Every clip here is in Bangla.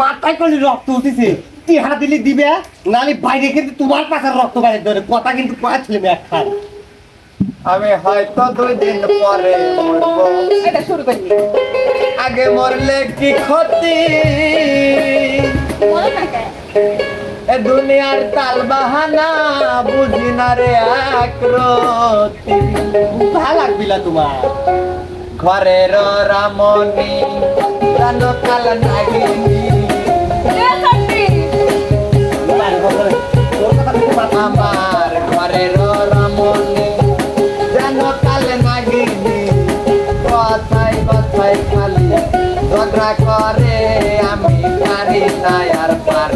মাথায় করলি রক্ত উঠেছে। টিহা দিলি দিবে নালে বাইরে কিন্তু তোমার পাখার রক্ত বাইরে ধরে কথা কিন্তু কয়া ছিল একটা আমি হয়তো দুই দিন পরে মরবো। এটা শুরু করলি আগে মরলে কি ক্ষতি? এ দুনিয়ার তাল বাহানা বুঝি না রে আক্রতি ভালো লাগবিলা তোমার। ঘরের রামনি রান কাল নাগিনী। ঝগড়া করে আমি পারি না আর পারি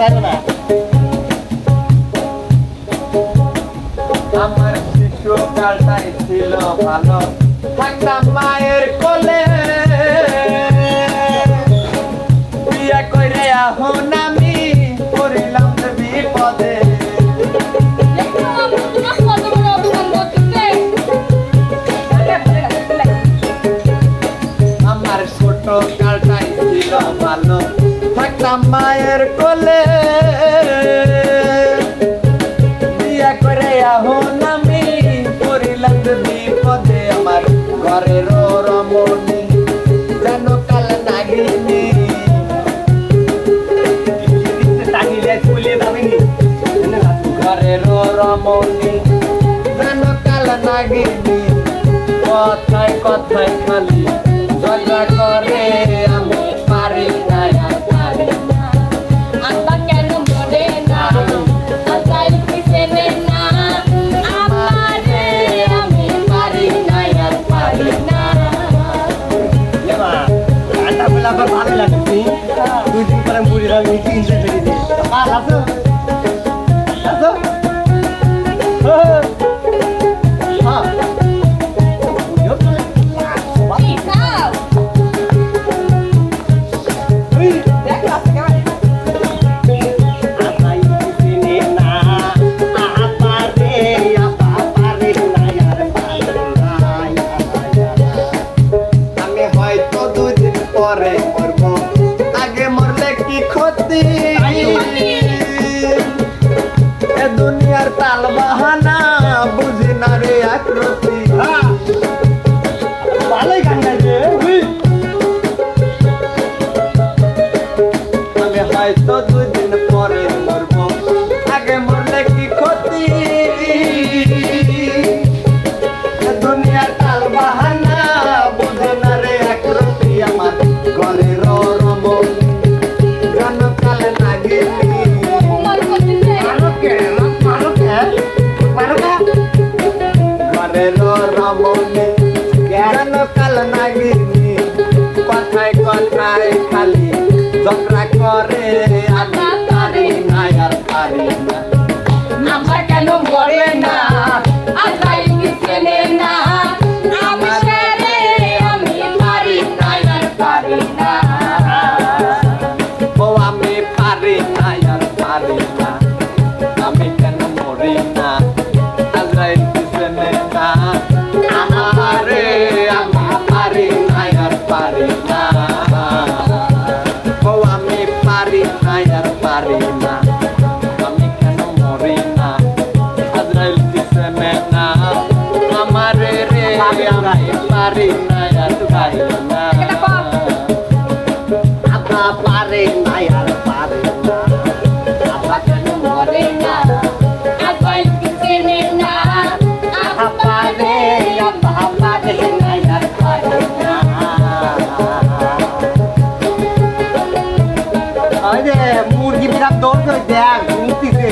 যাবে না। আমার শিশু ছিল ভালো। থাকতাম মায়ের কোলে। বিয়ে করে এখন আমি যে বিপদে আমার ঘরের রমণী। যেন কাল নাগিনী। ঘরের রমণী। যেন কাল নাগিনী। কথায় কথায় খালি ঝগড়া দুই দিন পরে বুড়ি রাম মিটিং এসে ফেলে দিয়ে ক্ষতি। দুনিয়ার তাল বাহানা কথায় কথায় খালি। ঝগড়া করে আমি পারি না আর পারি না। আমার কেন মরে না? আজাইল পিছনে না। পারি না আমি কেন মরি না আজরাইল পিছনে না আমারে রে আমি পারি না আর পারি না। আপা পারে না আর পারে না। আপা কেন মরে না আজাইল পিছনে মুরগি বিরাট দৌড় করে দেখ ঘুমতিছে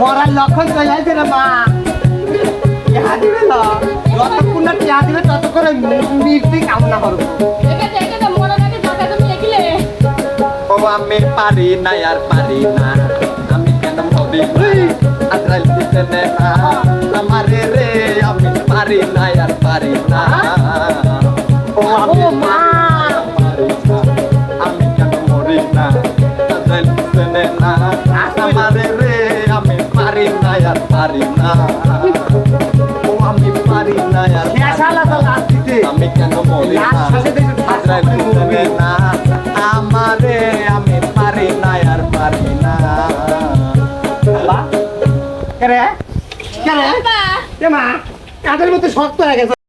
মরার লক্ষণ চলে আসছে রে মা। ইহা দিবে না যতক্ষণ না টিয়া দিবে ততক্ষণ মিষ্টি কামনা করব ও আমি পারি না আর পারি না। আমি কেন না আজরাইল দিতে না আমারে রে আমি পারি না আর পারি না। আর পারি না। ও আমি পারি না আর লাস্ট আমি কেন মরি না? আমারে আমি পারি না আর পারি না। কেরে কেরে মা কাদের মধ্যে শক্ত হয়ে গেছে?